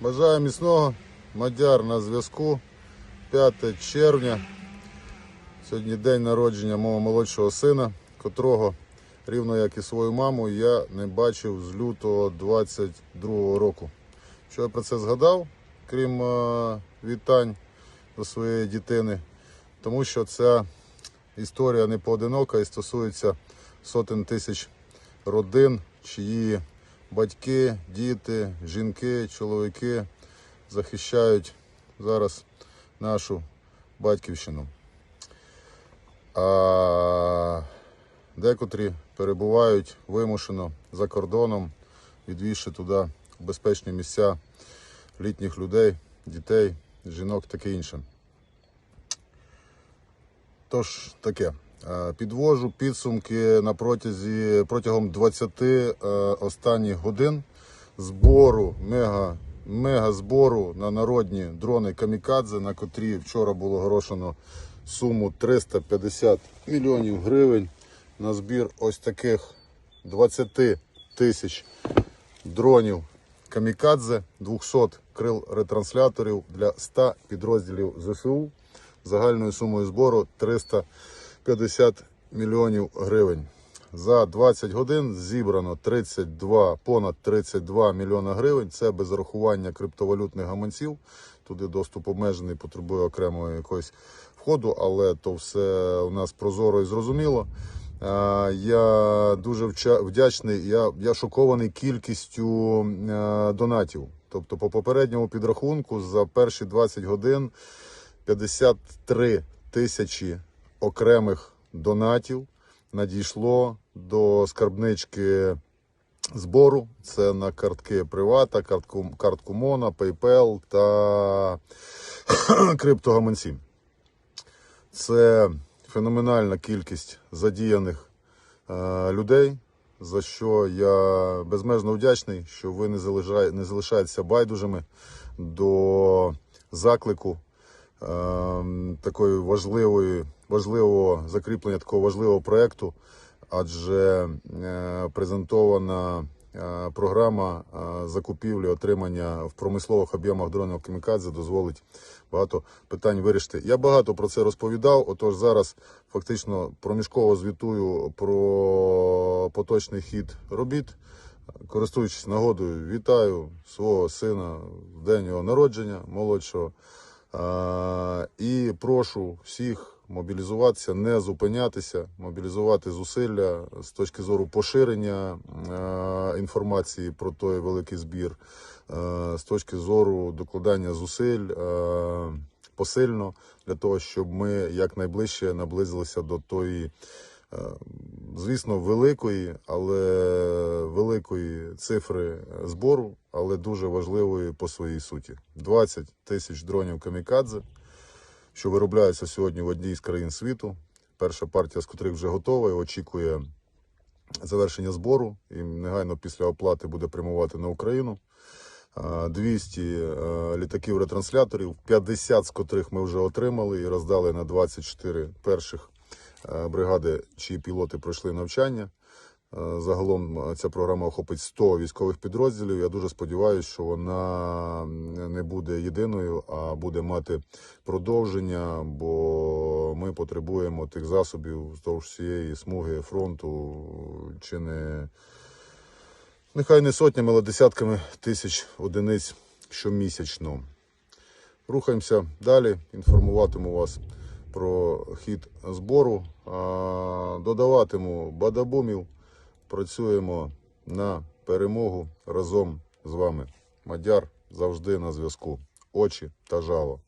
Бажаю міцного. Мадяр на зв'язку. 5 червня. Сьогодні день народження мого молодшого сина, котрого, рівно як і свою маму, я не бачив з лютого 22 року. Що я про це згадав, крім е, вітань до своєї дитини, тому що ця історія не поодинока і стосується сотень тисяч родин, чиї батьки, діти, жінки, чоловіки захищають зараз нашу батьківщину. А декотрі перебувають вимушено за кордоном, відвівши туди безпечні місця літніх людей, дітей, жінок таке інше. Тож таке. Е, Підвожу підсумки на протязі протягом 20 е, останніх годин збору мега, мега збору на народні дрони Камікадзе, на котрі вчора було оголошено суму 350 мільйонів гривень на збір ось таких 20 тисяч дронів Камікадзе, 200 крил ретрансляторів для 100 підрозділів ЗСУ. Загальною сумою збору 350 мільйонів гривень. За 20 годин зібрано 32, понад 32 мільйона гривень. Це без рахування криптовалютних гаманців. Туди доступ обмежений, потребує окремого якогось входу, але то все у нас прозоро і зрозуміло. Я дуже вдячний. Я, я шокований кількістю донатів. Тобто, по попередньому підрахунку за перші 20 годин 53 тисячі окремих донатів надійшло до скарбнички збору. Це на картки Привата, картку, картку Мона, PayPal та криптогаманці. Це феноменальна кількість задіяних е, людей, за що я безмежно вдячний, що ви не, залишає, не залишаєтеся байдужими до заклику такої важливої, важливого закріплення такого важливого проєкту, адже е, презентована е, програма е, закупівлі отримання в промислових об'ємах дронів Камікадзе дозволить багато питань вирішити. Я багато про це розповідав. Отож, зараз фактично проміжково звітую про поточний хід робіт. Користуючись нагодою, вітаю свого сина в день його народження молодшого. І прошу всіх мобілізуватися, не зупинятися, мобілізувати зусилля з точки зору поширення е, інформації про той великий збір, е, з точки зору докладання зусиль е, посильно для того, щоб ми якнайближче наблизилися до тої. Звісно, великої, але великої цифри збору, але дуже важливої по своїй суті. 20 тисяч дронів камікадзе, що виробляються сьогодні в одній з країн світу. Перша партія з котрих вже готова і очікує завершення збору. І негайно після оплати буде прямувати на Україну. 200 е, літаків-ретрансляторів, 50 з котрих ми вже отримали і роздали на 24 перших бригади, чиї пілоти пройшли навчання. Е, Загалом е, ця програма охопить 100 військових підрозділів. Я дуже сподіваюся, що вона не буде єдиною, а буде мати продовження, бо ми потребуємо тих засобів вздовж всієї смуги фронту, чи не нехай не сотнями, але десятками тисяч одиниць щомісячно. Рухаємося далі, інформуватиму вас про хід збору, додаватиму бадабумів. Працюємо на перемогу разом з вами. Мадяр завжди на зв'язку. Очі та жало.